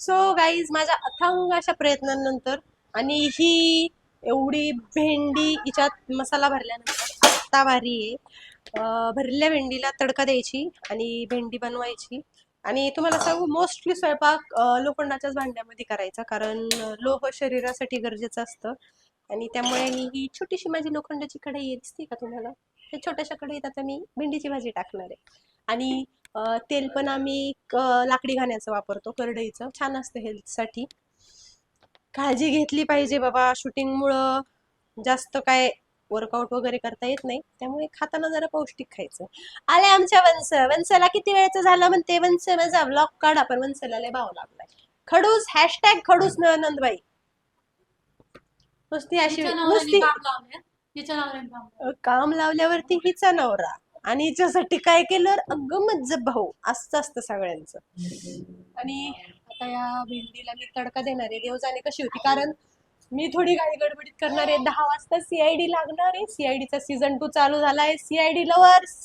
So guys माझ्या अथांग अशा प्रयत्नांनंतर आणि ही एवढी भेंडी हिच्यात मसाला भरल्यानंतर आत्ता भारी आहे. भरल्या भेंडीला तडका द्यायची आणि भेंडी बनवायची. आणि तुम्हाला सांगू मोस्टली स्वयंपाक लोखंडाच्याच भांड्यामध्ये करायचा कारण लोह शरीरासाठी गरजेचं असतं. आणि त्यामुळे मी ही छोटीशी माझी लोखंडाची कढई आहे दिसते का तुम्हाला? हे छोट्याशा कढईत आता मी भेंडीची भाजी टाकणार आहे. आणि तेल पण आम्ही लाकडी घाण्याचं वापरतो करडईचं. छान असतं हेल्थसाठी. काळजी घेतली पाहिजे बाबा. शूटिंगमुळं जास्त काय वर्कआउट वगैरे करता येत नाही. त्यामुळे खाताना जरा पौष्टिक खायचं. आले आमच्या वंस. वंसला किती वेळचं झालं म्हणते? वंस माझा ब्लॉग काढा पण वंसला लय भाव लागलाय. खडूस हॅशटॅग खडूस नंदबाई. नुसती अशी नुसती. काम लावल्यावरती हिचा नवरा. आणि याच्यासाठी काय केलं? अगं मज्जब भाऊ. असंच असतं सगळ्यांचं. आणि आता या भेंडीला मी तडका देणार आहे. देव जाणे कशी होती? कारण मी थोडी गाडी गडबडीत करणार आहे. दहा वाजता सीआयडी लागणार आहे. सीआयडीचा सीझन टू चालू झालाय. सीआयडी लवर्स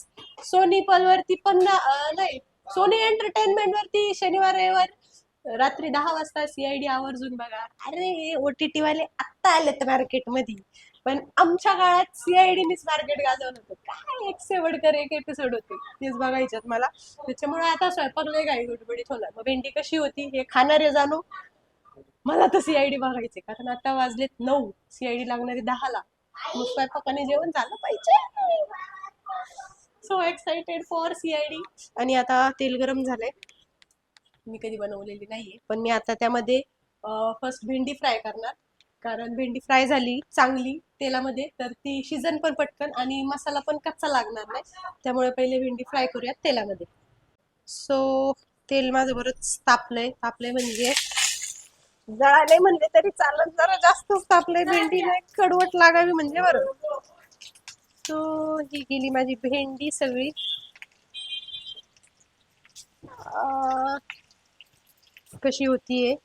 सोनी पल वरती पण नाही सोनी एंटरटेनमेंट वरती शनिवार रविवार रात्री दहा वाजता सीआयडी आवर्जून बघा. अरे ओटीटी वाले आत्ता आलेत मार्केटमध्ये पण आमच्या काळात सीआयडीनीच मार्केट गाजवलं होतं. काय एक शेवटकर एक एपिसोड होते. तेच बघायच्यात मला. त्याच्यामुळे आता स्वयंपाक लय काही गडबडीत होणार. मग भेंडी कशी होती हे खाणारे जाणू. मला तर सीआयडी बघायचे. कारण आता वाजलेत नऊ. सीआयडी लागणारी दहाला. मग स्वयंपाकाने जेवण झालं पाहिजे. सो एक्साइटेड फॉर सीआयडी आणि आता तेल गरम झालंय. मी कधी बनवलेली नाहीये. पण मी आता त्यामध्ये फर्स्ट भेंडी फ्राय करणार. कारण भेंडी फ्राय झाली चांगली तेलामध्ये तर ती शिजन पण पटकन आणि मसाला पण कच्चा लागणार नाही. त्यामुळे पहिले भेंडी फ्राय करूयात तेलामध्ये. सो तेल माझं बरंच तापलंय. तापलंय म्हणजे जळाले म्हणले तरी चालत जरा जास्तच तापलंय भेंडी. नाही कडवट लागावी म्हणजे बरं. सो ही गेली माझी भेंडी सगळी. कशी होतीये?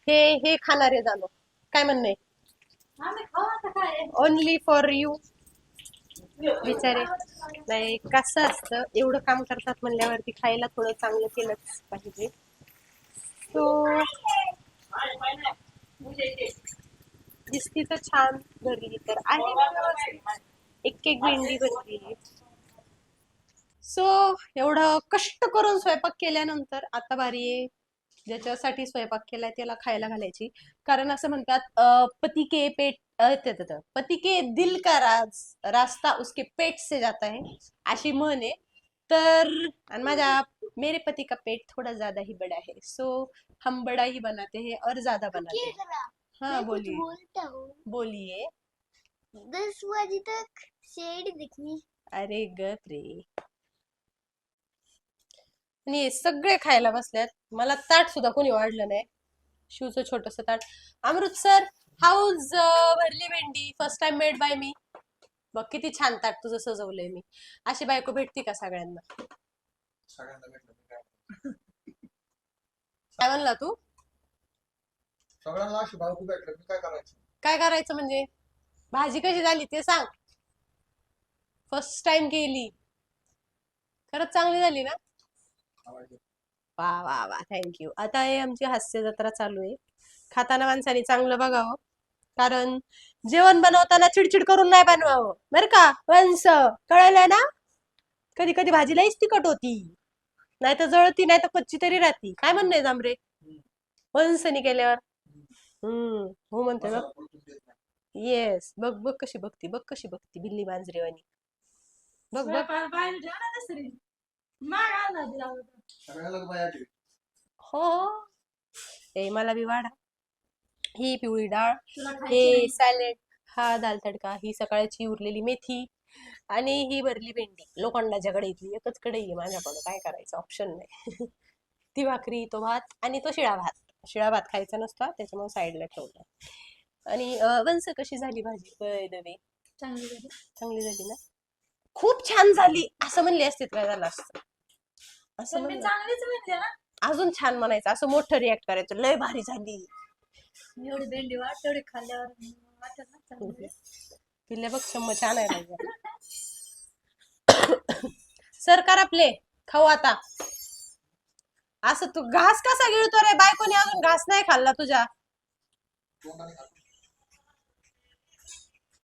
हे हे खाणारे जाणो काय म्हणणं? आहे? ओनली फॉर यू बिचारे. नाही कसं असतं? एवढं काम करतात म्हणल्यावरती खायला थोडं चांगलं केलंच पाहिजे. सो दिसती तर छान भरली तर आहे. एक एक भेंडी भरली सो एवढं कष्ट करून स्वयंपाक केल्यानंतर आता बारी आहे. ज्याच्यासाठी स्वयंपाक केलाय त्याला खायला घालायची. कारण असं म्हणतात पति के पेट पति के दिल का राज रास्ता उसके पेट से जाता है अशी म्हण आहे. तर आणि माझ्या मेरे पति का पेट थोड़ा ज्यादा ही बड़ा है सो हम बड़ा ही बनाते हैं और ज्यादा बनाते हैं. हाँ बोलिए। बोलिए। दस बजे तक शेड दिखनी। अरे गप रे। आणि हे सगळे खायला बसल्यात मला ताट सुद्धा कोणी वाढलं नाही. शिवचं छोटस ताट. अमृतसर हाऊस भरली भेंडी. First time made by me बघ किती छान ताट तुझं सजवलंय मी. अशी बायको भेटती का सगळ्यांना? काय? म्हणला तू? सगळ्यांना अशी बायको भेटलं मी काय करायचं? काय करायचं म्हणजे? भाजी कशी झाली ते सांग. फर्स्ट टाइम केली. खरंच चांगली झाली ना. वा वा वा. थँक्यू आता हे आमची हास्य जत्रा चालू आहे. खाताना माणसाने चांगलं बघावं. कारण जेवण बनवताना चिडचिड करून नाही बनवावं. बर का? वंस कळलं ना? कधी कधी भाजी लईच तिखट होती. नाही तर जळती नाही तर कच्ची तरी राहती. काय म्हणणं आहे जांभरे? वंसनी केल्यावर. हम्म. हो म्हणते बघ. येस बघ बघ कशी बघती बघ कशी बघती बिल्ली मांजरेवानी बघ बघ. बाया. हो हो. ए मला बी वाढा. ही पिवळी डाळ तुला हे. सॅलेड हा दाल तडका ही सकाळची उरलेली मेथी आणि ही भरली भेंडी. लोखंडाच्या कढईतली एकच कढई आहे माझ्याकडं. काय करायचं? ऑप्शन नाही. ती भाकरी तो भात आणि तो शिळा भात. शिळा भात खायचा नसतो त्याच्यामुळे साईडला ठेवला. आणि अं, वंस कशी झाली भाजी? बाय द वे चांगली झाली. चांगली झाली ना? खूप छान झाली. असं म्हणली असते काय झालं असतं. असं मी म्हणलं. चांगलीच म्हणते ना. अजून छान म्हणायचं असं मोठं रिॲक्ट करायचं लय भारी झाली. एवढी भेंडी वाट तेवढी खाल्ल्यावर वाटत ना चांगली. पिल्ल्या बघ शंभर छान आहे माझ्या सरकार आपले खाऊ आता. असं तू घास कसा गिळतो रे? बायकोने अजून घास नाही खाल्ला तुझ्या. तोंडाने खातो